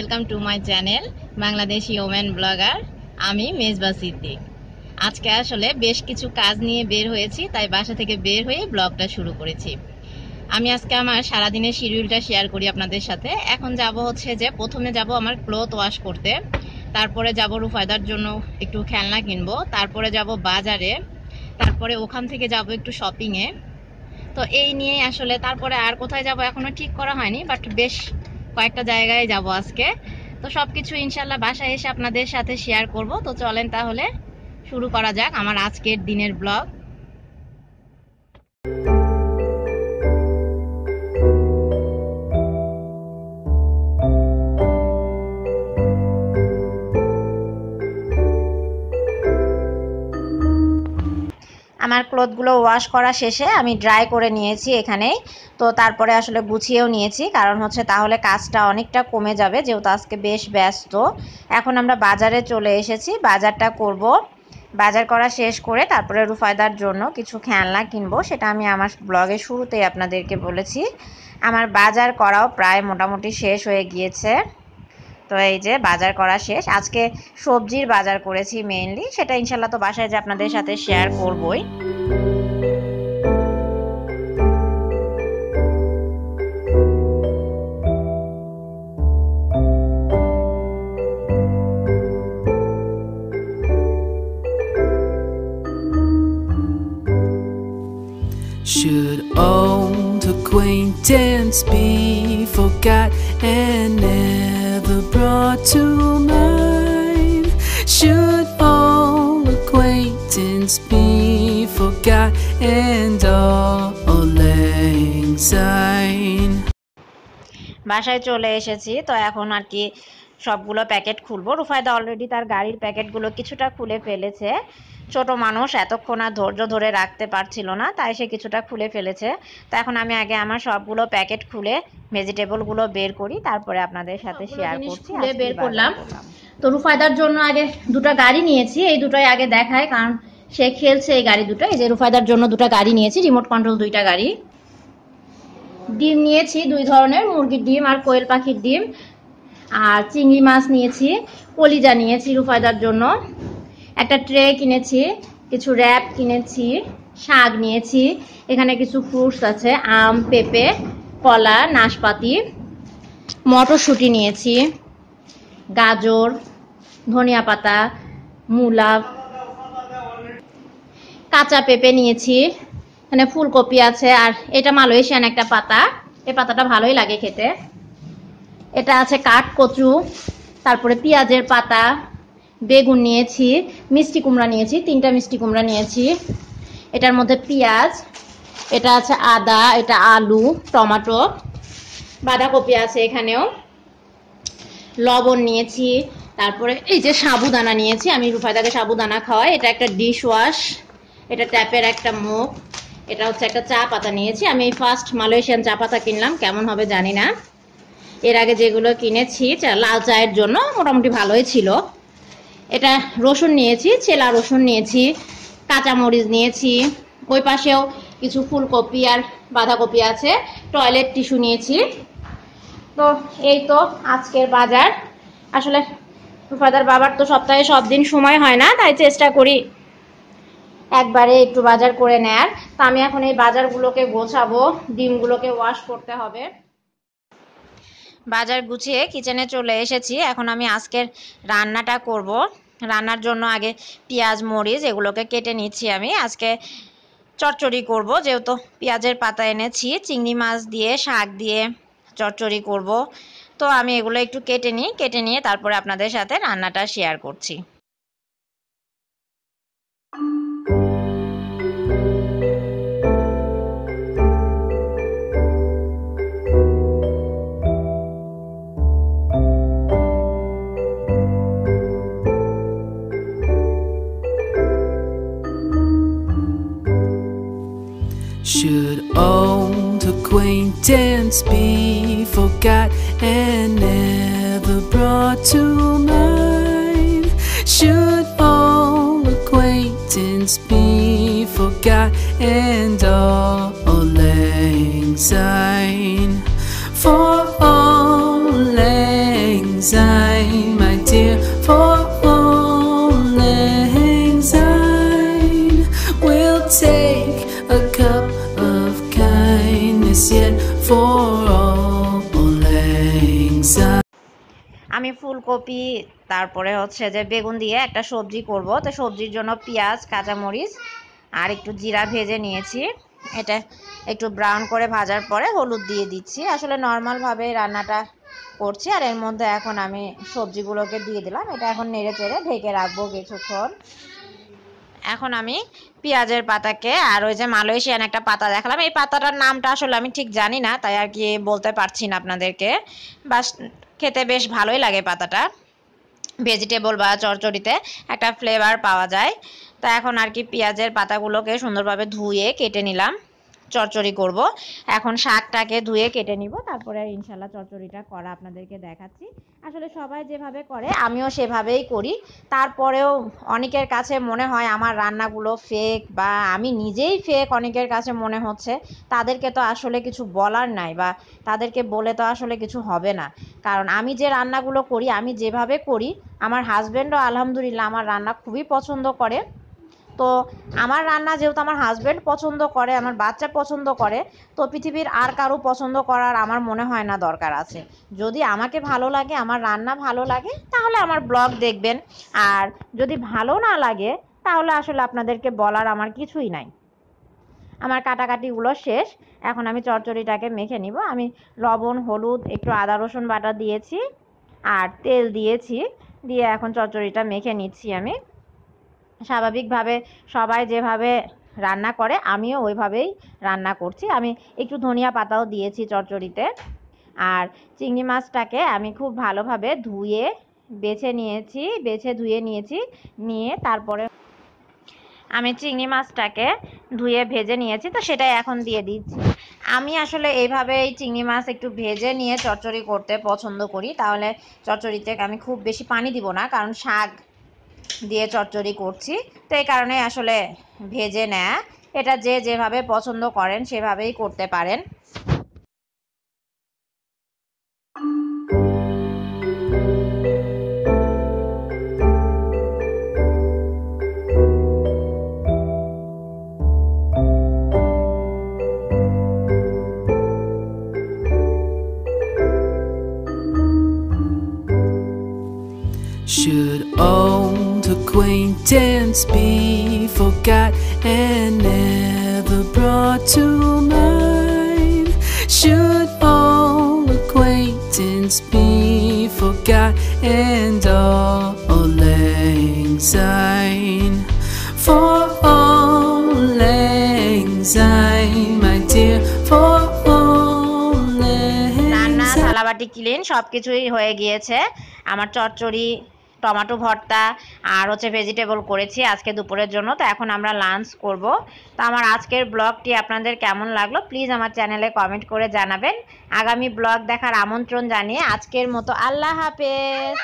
Welcome to my channel Bangladeshi women blogger আমি মেজবা সিদ্দিক। আজকে আসলে বেশ কিছু কাজ নিয়ে বের হয়েছি, তাই বাসা থেকে বের হয়ে ব্লগটা শুরু করেছি। আমি আজকে আমার সারাদিনের শিডিউলটা শেয়ার করি আপনাদের সাথে। এখন যাব হচ্ছে যে, প্রথমে যাব আমার ক্লোথ ওয়াশ করতে। তারপরে যাব রুফায়দার জন্য একটু খেলনা কিনবো। তারপরে যাব বাজারে। তারপরে ওখান থেকে যাব একটু শপিংয়ে তো এই নিয়ে আসলে তারপরে আর কোথায় যাব এখনও ঠিক করা হয়নি বাট বেশ কয়েকটা জায়গায় যাব আজকে। তো সবকিছু ইনশাল্লাহ বাসায় এসে আপনাদের সাথে শেয়ার করব। তো চলেন তাহলে শুরু করা যাক আমার আজকের দিনের ব্লগ আমার ক্লোথগুলো ওয়াশ করা শেষে আমি ড্রাই করে নিয়েছি এখানেই। তো তারপরে আসলে গুছিয়েও নিয়েছি, কারণ হচ্ছে তাহলে কাজটা অনেকটা কমে যাবে, যেহেতু আজকে বেশ ব্যস্ত। এখন আমরা বাজারে চলে এসেছি, বাজারটা করব। বাজার করা শেষ করে তারপরে রুফায়দার জন্য কিছু খেলনা কিনবো, সেটা আমি আমার ব্লগের শুরুতেই আপনাদেরকে বলেছি। আমার বাজার করাও প্রায় মোটামুটি শেষ হয়ে গিয়েছে। তো এই যে বাজার করা শেষ, আজকে সবজির বাজার করেছি মেইনলি সেটা ইনশাল্লাহ তো বাসায় যে আপনাদের সাথে শেয়ার করবই। Should old acquaintance be forgot and never brought to mind? Should old acquaintance be forgot and all lang syne? বাসায় চলে এসেছি তো এখন আর কি সবগুলো প্যাকেট খুলবো রুফায়দা অলরেডি তার গাড়ির প্যাকেটগুলো কিছুটা খুলে ফেলেছে ছোট মানুষ এতক্ষণ আর ধৈর্য ধরে রাখতে পারছিল না তাই সে কিছুটা খুলে ফেলেছে। তো এখন আমি আগে আমার সবগুলো প্যাকেট খুলে ভেজিটেবলগুলো বের করি তারপরে আপনাদের সাথে শেয়ার করছি খুলে বের করলাম। তো রুফায়দার জন্য আগে দুটো গাড়ি নিয়েছি এই দুটোই আগে দেখায় কারণ সে খেলছে এই গাড়ি দুটো এই যে রুফায়দার জন্য দুটো গাড়ি নিয়েছি রিমোট কন্ট্রোল দুইটা গাড়ি। ডিম নিয়েছি দুই ধরনের মুরগির ডিম আর কোয়েল পাখির ডিম। আর চিংড়ি মাছ নিয়েছি কলিজা নিয়েছি রুফায়দার জন্য। একটা ট্রে কিনেছি, কিছু র্যাপ কিনেছি, শাক নিয়েছি, এখানে কিছু ফ্রুটস আছে, আম, পেঁপে, কলা, নাশপাতি, মটরশুঁটি নিয়েছি, গাজর, ধনিয়া পাতা, মূলা, কাঁচা পেঁপে নিয়েছি, এখানে ফুলকপি আছে, আর এটা মালয়েশিয়ান একটা পাতা, এই পাতাটা ভালোই লাগে খেতে। এটা আছে কাঠ কচু, তারপরে পেঁয়াজের পাতা বেগুন নিয়েছি, মিষ্টি কুমড়া নিয়েছি, তিনটা মিষ্টি কুমড়া নিয়েছি। এটার মধ্যে পেঁয়াজ, এটা আছে আদা, এটা আলু, টমাটো, বাঁধাকপি আছে এখানেও। লবণ নিয়েছি, তারপরে এই যে সাবুদানা নিয়েছি, আমি রুফায়দাকে সাবুদানা খাওয়াই। এটা একটা ডিশ ওয়াশ, এটা ট্যাপের একটা মুখ। এটা হচ্ছে একটা চা পাতা নিয়েছি। আমি ফার্স্ট মালয়েশিয়ান চা পাতা কিনলাম, কেমন হবে জানি না। এর আগে যেগুলো কিনেছি লাল চায়ের জন্য মোটামুটি ভালোই ছিল। এটা রসুন নিয়েছি চেলা রসুন নিয়েছি, কাঁচামরিচ নিয়েছি, ওই পাশেও কিছু ফুলকপি আর বাঁধাকপি আছে, টয়লেট টিস্যু নিয়েছি। তো এই তো আজকের বাজার। আসলে রুফাদার বাবার তো সপ্তাহে সব দিন সময় হয় না, তাই চেষ্টা করি একবারে একটু বাজার করে নেয়ার। তা আমি এখন এই বাজারগুলোকে গোছাবো, ডিমগুলোকে ওয়াশ করতে হবে। বাজার গুছিয়ে কিচেনে চলে এসেছি। এখন আমি আজকের রান্নাটা করব। রান্নার জন্য আগে পেঁয়াজ, মরিচ এগুলোকে কেটে নিচ্ছি আমি। আজকে চচ্চড়ি করব, যেহেতু পেঁয়াজের পাতা এনেছি, চিংড়ি মাছ দিয়ে, শাক দিয়ে চচ্চড়ি করব। তো আমি এগুলো একটু কেটে নিই, কেটে নিয়ে তারপরে আপনাদের সাথে রান্নাটা শেয়ার করছি। Acquaintance be forgot and never brought to mind? Should all acquaintance be forgot and all lang syne? For all lang sein, ফুলকপি, তারপরে হচ্ছে যে বেগুন দিয়ে একটা সবজি করব। তো সবজির জন্য পেঁয়াজ, কাঁচামরিচ আর একটু জিরা ভেজে নিয়েছি। এটা একটু ব্রাউন করে ভাজার পরে হলুদ দিয়ে দিচ্ছি। আসলে নর্মালভাবে রান্নাটা করছি আর এর মধ্যে এখন আমি সবজিগুলোকে দিয়ে দিলাম। এটা এখন নেড়ে চেড়ে ঢেকে রাখব কিছুক্ষণ। এখন আমি পেঁয়াজের পাতাকে আর ওই যে মালয়েশিয়ান একটা পাতা দেখালাম। এই পাতাটার নামটা আসলে আমি ঠিক জানি না, তাই আর কি বলতে পারছি না আপনাদেরকে। বাস খেতে বেশ ভালোই লাগে পাতাটা। ভেজিটেবল বা চরচড়িতে একটা ফ্লেভার পাওয়া যায়। তা এখন আর কি পেঁয়াজের পাতাগুলোকে সুন্দরভাবে ধুয়ে কেটে নিলাম। চচ্চড়ি করব। এখন শাকটাকে ধুয়ে কেটে নিব, তারপরে ইনশাল্লাহ চচ্চড়িটা করা আপনাদেরকে দেখাচ্ছি। আসলে সবাই যেভাবে করে, আমিও সেভাবেই করি। তারপরেও অনেকের কাছে মনে হয় আমার রান্নাগুলো ফেক বা আমি নিজেই ফেক অনেকের কাছে মনে হচ্ছে। তাদেরকে তো আসলে কিছু বলার নাই বা তাদেরকে বলে তো আসলে কিছু হবে না। কারণ আমি যে রান্নাগুলো করি, আমি যেভাবে করি, আমার হাজব্যান্ডও আলহামদুলিল্লাহ আমার রান্না খুবই পছন্দ করে। তো আমার রান্না যেহেতু আমার হাজব্যান্ড পছন্দ করে, আমার বাচ্চা পছন্দ করে, তো পৃথিবীর আর কারও পছন্দ করার আমার মনে হয় না দরকার আছে। যদি আমাকে ভালো লাগে, আমার রান্না ভালো লাগে, তাহলে আমার ব্লগ দেখবেন। আর যদি ভালো না লাগে, তাহলে আসলে আপনাদেরকে বলার আমার কিছুই নাই। আমার কাটাকাটিগুলো শেষ। এখন আমি চচ্চড়িটাকে মেখে নিব। আমি লবণ, হলুদ, একটু আদা, রসুন বাটা দিয়েছি, আর তেল দিয়েছি। দিয়ে এখন চচ্চড়িটা মেখে নিচ্ছি আমি। স্বাভাবিকভাবে সবাই যেভাবে রান্না করে, আমিও ওইভাবেই রান্না করছি। আমি একটু ধনিয়া পাতাও দিয়েছি চচ্চড়িতে। আর চিংড়ি মাছটাকে আমি খুব ভালোভাবে ধুয়ে বেছে নিয়েছি, বেছে ধুয়ে নিয়েছি, নিয়ে তারপরে আমি চিংড়ি মাছটাকে ধুয়ে ভেজে নিয়েছি, তো সেটাই এখন দিয়ে দিচ্ছি। আমি আসলে এইভাবেই চিংড়ি মাছ একটু ভেজে নিয়ে চচ্চড়ি করতে পছন্দ করি। তাহলে চচ্চড়িতে আমি খুব বেশি পানি দিব না, কারণ শাক দিয়ে চচ্চড়ি করছি। তো এই কারণে আসলে ভেজে নেয়া। এটা যে যেভাবে পছন্দ করেন সেভাবেই করতে পারেন। Should old acquaintance be forgot and never brought to mind? Should old acquaintance be forgot and all lang syne? For all lang syne, my dear, for all lang syne. থালাবাটি ক্লিন সব কিছুই হয়ে গিয়েছে আমার চচ্চড়ি টমেটো ভর্তা আর হচ্ছে vegetable করেছি আজকে দুপুরের জন্য। তো এখন আমরা লাঞ্চ করব। তো আমার আজকের ব্লগটি আপনাদের কেমন লাগল প্লিজ আমার চ্যানেলে কমেন্ট করে জানাবেন। আগামী ব্লগ দেখার আমন্ত্রণ জানিয়ে আজকের মতো আল্লাহ হাফেজ।